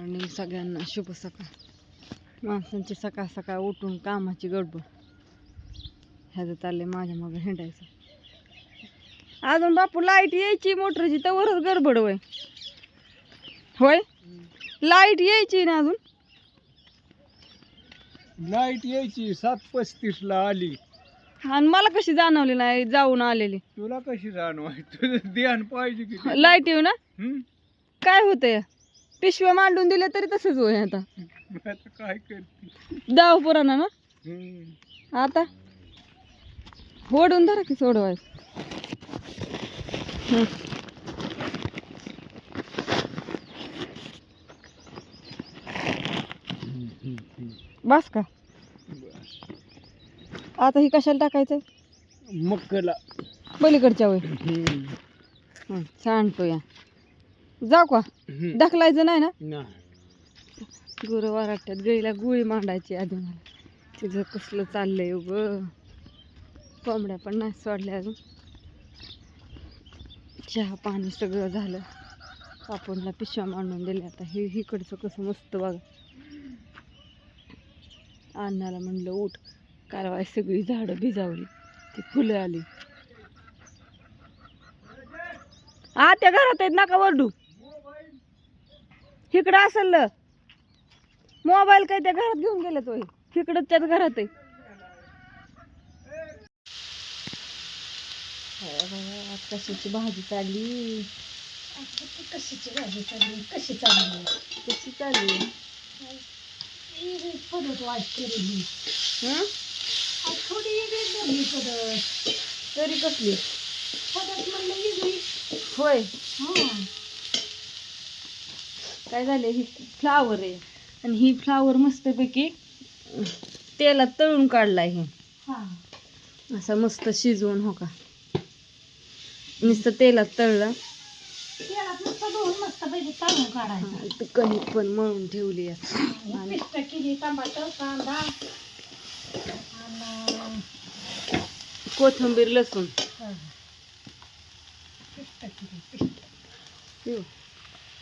आणि सगळ्यांना शुभ सकाळ. माणसांची सकाळ सकाळ उठून कामाची गडबड. ह्याचं चाललंय माझ्या मागं हिंडायचं. अजून बापू लाइट यायची मोटरची तवरच गडबड होय. होय? लाइट यायची ना अजून? लाइट यायची सात पस्तीस ला आली. आणि मला कशी जाणवली नाही जाऊन आलेली. तुला कशी जाणवाय तुझं ध्यान पाहिजे की. लाइट येऊ ना? काय होतंय? पिशव्या मांडून दिल्या तरी तसंच होय आता. आता काय करते? दाव पुराणा ना? हम्म. आता? ओढून धरा की सोडवायचं. हं. बस का? आता ही कशाला टाकायचं? मक्कला. पलीकडच्या वय. हम्म. सांडतो या. जाऊ का. ढकलायचं नाही ना? नाही. गुरु वराट्यात गाईला गुळी मांडायची आधी मला. तिचं कसलं चाललंय उग. कोंबड्या पण नाही सोडल्या अजून. चहा पाणी सगळं झालं. पापडला पिशव्या मांडून दिल्या. आता हे इकडचं कसं मस्त बघा. अण्णाला म्हणलं उठ कारवाई सगळी झाडं भिजावली. ती फुलं आली. आ त्या घरात आहेत नका वरडू इकडं असेल मोबाईल काय त्या घरात घेऊन गेले तो. तिकडं त्याच घरात आहे. कशाची भाजी चालली? कशाची भाजी चालली? कशी चालली? कशी चालली? वेगळी पद्धत वाट केलेली. हं? आज थोडी वेगळी धरली पद्धत. तरी कसली? म्हणलं होय. हां. काय झाले ही फ्लावर आहे. आणि ही फ्लावर मस्तपैकी तेलात तळून काढलाय हे. हां. असा मस्त शिजवून हो का? नुसतं तेलात तळलं. कणिक पण मळून ठेवली आहे. कोथिंबीर लसूण.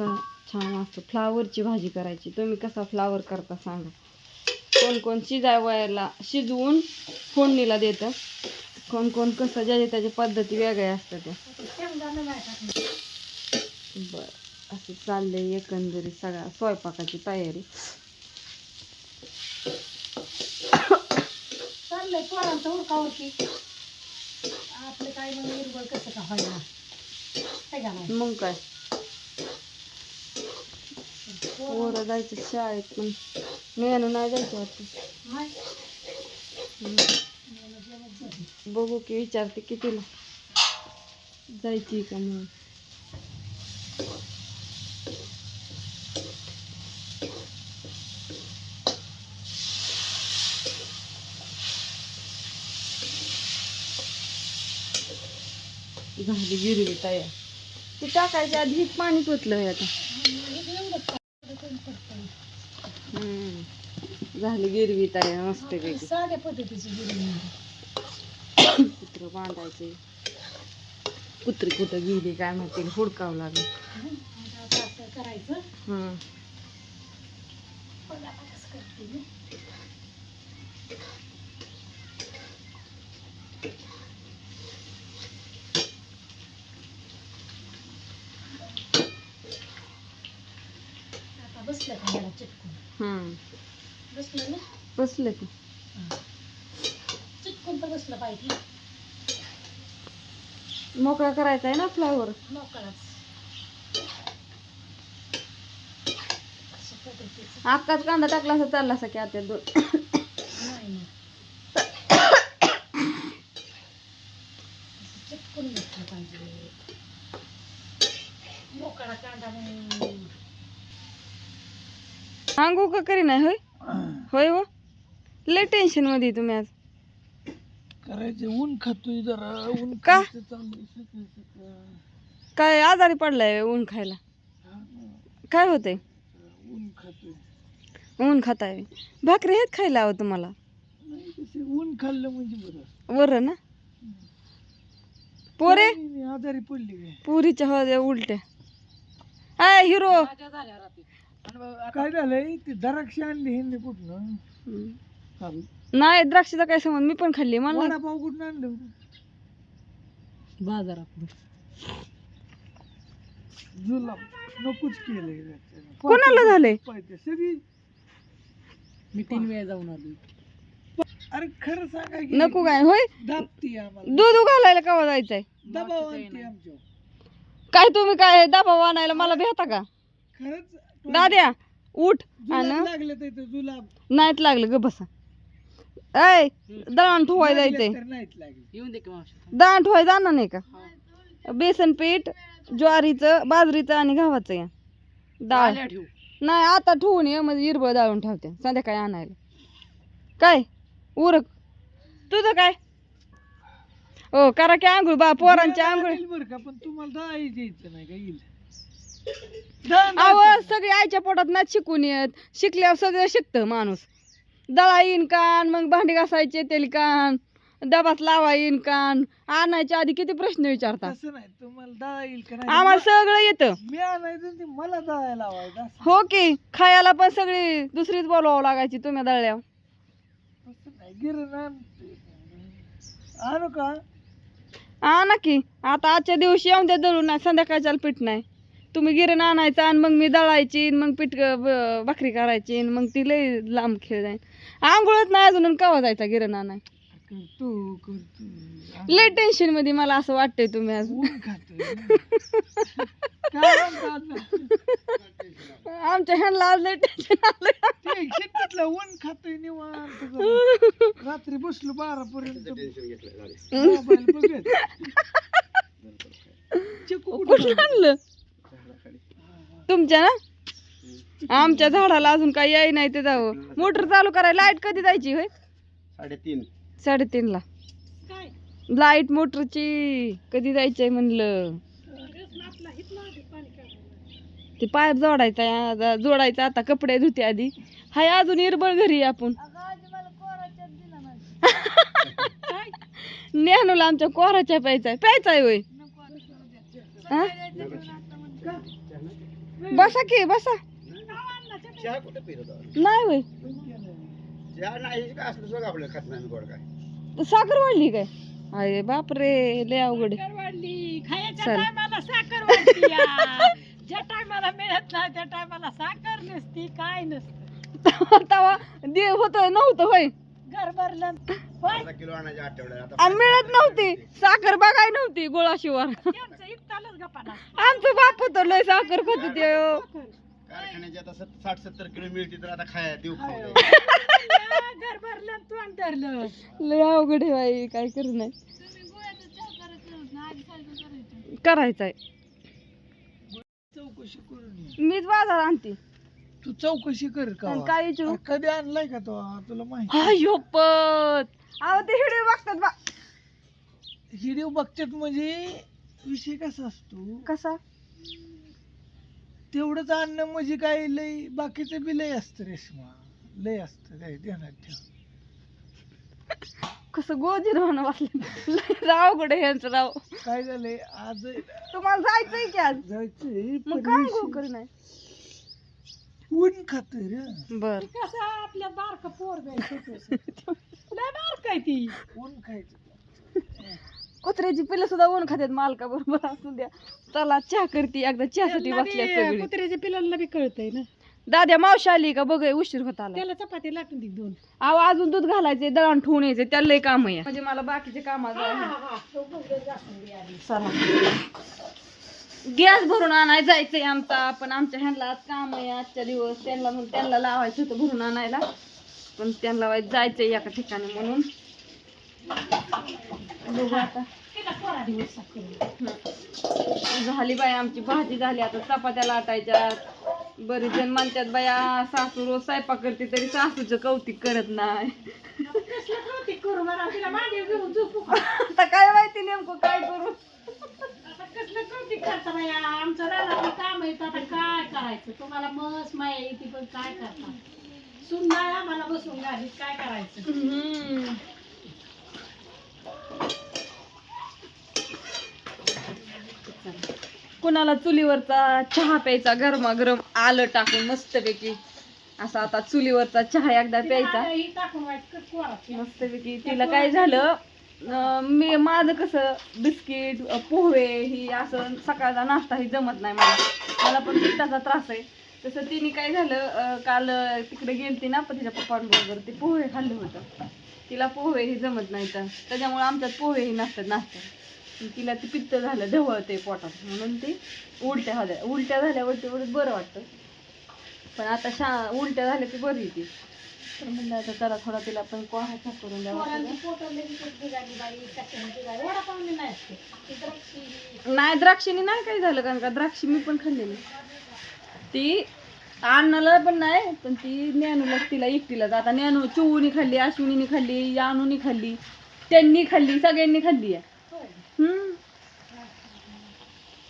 स- छान असतं. फ्लावरची भाजी करायची. तुम्ही कसा फ्लावर करता सांगा. कोण कोण शिजावायला शिजवून फोडणीला देतं कोण कोण कसं ज्याच्या त्याच्या पद्धती वेगळ्या असतात त्या. बर असं चाललंय एकंदरीत सगळ्या स्वयंपाकाची तयारी. चाललंय पोरांचं उरकावर की आपलं काय मग निर्बळ कसं का व्हायला काय का नाही मग काय? पोरं जायचं शाळेत पण मेनू नाही जायचं वाटतं बघू की विचारते कितीला जायची का म्हणून झाली गिरवी तयार ती टाकायच्या आधी पाणी ओतलं आता हे एवढंच पाहिजे, कमी पडतंय. हम्म. झाली गिरवी तयार मस्त पैकी साध्या पद्धतीची बिर्याणी कुत्र बांधायचे. कुत्री कुठं गेली काय माहिती हुडकावं लागेल. करायचं. हम्म. पण आता कसं करते मी? आता बसलं का चिटकून. हम्म. बसलं ना? बसलं की चिटकून तर बसलं पाहिजे मोकळा करायचा आहे ना फ्लावर मोकळाच. अशा पद्धतीचं. आकाच कांदा टाकला असं चालला असं की आता दोन नाही ना चिटकून बसलं पाहिजे मोकळा कांदा मग सांगू का करी नाही होय? होय हो. लय टेन्शनमध्ये आहे तुम्ही आज. करायचे ऊन खातोय जरा ऊन का? खायचं चाललंय सकाळ सकाळ काय आजारी पडलाय ऊन खायला? हा ना, काय होतंय? ऊन खातोय. ऊन खाताय. भाकरी हेच खायला हवं तुम्हाला? नाही ऊन खाल्लं म्हणजे बरं. बरं ना? पोरे? नाही, नाही, आजारी पडली काय पुरीच्या होत्या उलट्या. Hi hero! काय झालंय? ती द्राक्ष आणली हिंदी कुठनं? नाही द्राक्षाचा काय समज मी पण खाल्ली मला नाही. वडापाव कुठनं आणलं होतं? बाजारात जुलाब. नकोच केलंय त्याच्यानं. कोणाला झालंय? पाहिजे सगळी. मी तीन वेळा जाऊन आलो. अरे खरं सांगा की नको काय होय? दाबती आम्हाला. दूध घालायला कवा जायचंय? दबाव आणते आमच्या काय तुम्ही काय दबाव आणायला मला भेटा का? खरंच दाद्या उठ. जुलाब आण लागले तर इथं जुलाब. नाहीत लागलं ग बसा. ऐ दळण ठोवाय जायचंय. तर नाहीत लागले. येऊन दे की मावशी. दळण ठोवाय जाणार नाही का? बेसन पीठ ज्वारीचं बाजरीचं आणि गव्हाचं या. डाळ ठेवू. नाही आता ठेवून ये म्हणजे इरबळ दाळून ठेवते संध्याकाळी आणायला. काय? उरक. तुझं काय? हो करा की आंघोळ बा पोरांची आंघोळ. येईल बरं का पण तुम्हाला दहा द्यायचं नाही का येईल. नाही सगळी आईच्या पोटात नाही शिकून येत. शिकल्यावर सगळं शिकतं माणूस. दळा येईन कान मग भांडी घासायचे तेल कान डबात लावा येईन कान. आणायच्या आधी किती प्रश्न विचारतात. तसं नाही तुम्हाला दहा येईल का नाही? आम्हाला सगळं येतं. मी आणायचं आणि ते मला दळायला लावायचं असं. हो की खायला पण सगळी दुसरीच बोलवावं लागायची तुम्ही दळल्यावर. तसं नाही गिरण आणते. आणू का? आणा की. आता आजच्या दिवशी येऊन द्या दळून नाही संध्याकाळच्या पीठ नाही. तुम्ही गिरण आणायचं आणि मग मी दळायची आणि मग पीठ भाकरी करायची आणि मग ती लई लांब खेळ जाईन. आंघोळच नाही अजून आणि कवा जायचा गिरण आणाय करतो करतो. लय टेन्शनमध्ये मला असं वाटतंय तुम्ही आज. आमच्या ह्यांना आज लय टेन्शन शेतातलं ऊन खातोय निवांत. रात्री बसलो बारा पर्यंत मोबाईल बघत. चिकू कुठं कुठं आणलं? तुमच्या ना? आमच्या झाडाला अजून काही याय नाही ते जावं. मोटर चालू करायला लाइट कधी जायची होय? साडेतीन. साडेतीन ला. लाइट मोटरची कधी जायचंय म्हणलं? ते पाईप जोडायचा आहे, जोडायचा आता कपडे धुते आधी. हाय अजून इरबळ घरी आपण. नेहनूला आमच्या कोराच्या प्यायचा प्यायचा आहे होय. हा? बसा की बसा. चहा कुठं पिरत नाही होय. चहा नाही का असलं सगळं आपलं खात नाही गोड काय. साखर वाढली काय? अरे बापरे लय अवघड. आहे. वाढली. खायच्या चल. टायमाला साखर या. ज्या टायमाला मिळत नाही त्या टायमाला साखर नसती काय नसतं. तवा दे होत नव्हतं होय. घर भरलं. होय? अर्धा किलो आणायच्या आठवड्यात. आता आणि मिळत नव्हती. साखर बघाय नव्हती गोळाशिवार त्यांचं इकतालच गप्पाला आमचं बाप होतं लय साखर खात होते. हो. कारखान्याचे आता सत- साठ सत्तर किलो मिळते तर आता खाया देऊ खाऊ घर भरलं आणि तोंड धरलं. लय अवघड आहे बाई काय करू नाही करायचंय. चौकशी करून ये. मीच बाजार आणते. तू चौकशी कर का? आणि काय विचारू अरे कधी आणलाय का तो? तुला माहिती अयो पत! अहो ते हिडिओ बघतात बा. व्हिडिओ बघतात म्हणजे विषय कसा असतो? कसा? तेवढंच आणणं म्हणजे काय? लय बाकीचं बी लय असतं रेशमा. लय असतं काय ध्यानात ठेव. कसं गोजी राहणं लय राव कुठे ह्यांचं राव? काय झालंय? आज तुम्हाला जायचंय की आज? जायचंय मग काय गो करी नाही ऊन खातोय रे? बर. कसं आपल्या बारक पोर लय बारक आहे ती. ऊन खायचं? कुत्र्याची पिल्लं सुद्धा ऊन खात्यात मालका बरोबर असू द्या. चला चहा करते. एकदा चहासाठी बसल्या सगळी. कुत्र्याच्या पिलांना बी कळतंय ना. दाद्या मावशी आली का? बघ उशीर होत आला. त्याला चपाती लाटून दे दोन. अहो अजून दूध घालायचे दळण ठेवून यायचे त्याला लय काम आहे. म्हणजे मला बाकीचे काम चला. गॅस भरून आणायला जायचंय आमचा. पण आमच्या ह्यांना आज काम आहे आजच्या दिवस त्यांना म्हणून त्यांना लावायचं होतं भरून आणायला. पण त्यांना वाईट जायचंय एका ठिकाणी म्हणून. बघू आता. झाली बाई आमची भाजी झाली. आता चपात्या लाटायच्या. बरेच जण म्हणतात बाया सासू रोज स्वयंपाक करते तरी सासूचं कौतिक करत नाही कसलं कौतिक करू मला तिला मागे घेऊन झोपू का? आता काय माहिती नेमकं काय करू आता कसलं कौतिक करता बाया आमचं तर आता काय करायचं? तुम्हाला मस्त माया येते पण काय करता? सुंदर आम्हाला बसून गाडीत काय करायचं? हम्म. कुणाला चुलीवरचा चहा प्यायचा गरमागरम आलं टाकून मस्तपैकी. असा आता चुलीवरचा चहा एकदा प्यायचा. ही टाकून कोरा मस्तपैकी तिला काय झालं? मी माझं कसं बिस्किट पोहे ही असं सकाळचा नाश्ता ही जमत नाही मला. मला पण पित्ताचा त्रास आहे. तसं तिने काय झालं काल तिकडे गेलती ना पण तिच्या पप्पांबरोबर ते पोहे खाल्लं होतं. तिला पोहे ही जमत नाही तर. त्याच्यामुळे आमच्यात पोहे ही नसतात नाश्ता तिला ते पित्त झालं ढवळते पोटात. म्हणून ते उलट्या झाल्या. उलट्या झाल्यावर तेवढं बरं वाटतं. पण आता शा उलट्या झाल्या की बरी ती. तर म्हणलं आता जरा थोडा तिला पण कोहाचा करून द्यावा नाही द्राक्षीने नाही काही झालं कारण का द्राक्षी मी पण खाल्लेली. ती अण्णाला पण नाही पण ती ज्ञानूला तिला एकटीलाच आता ज्ञानू चिवूनी खाल्ली अश्विनीने खाल्ली यानूनी खाल्ली त्यांनी खाल्ली सगळ्यांनी खाल्ली आहे.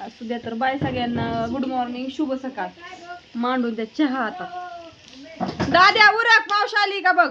असू द्या तर बाय सगळ्यांना. गुड मॉर्निंग शुभ सकाळ. मांडून द्या चहा आता. दाद्या उरक पावसाली आली का बघ?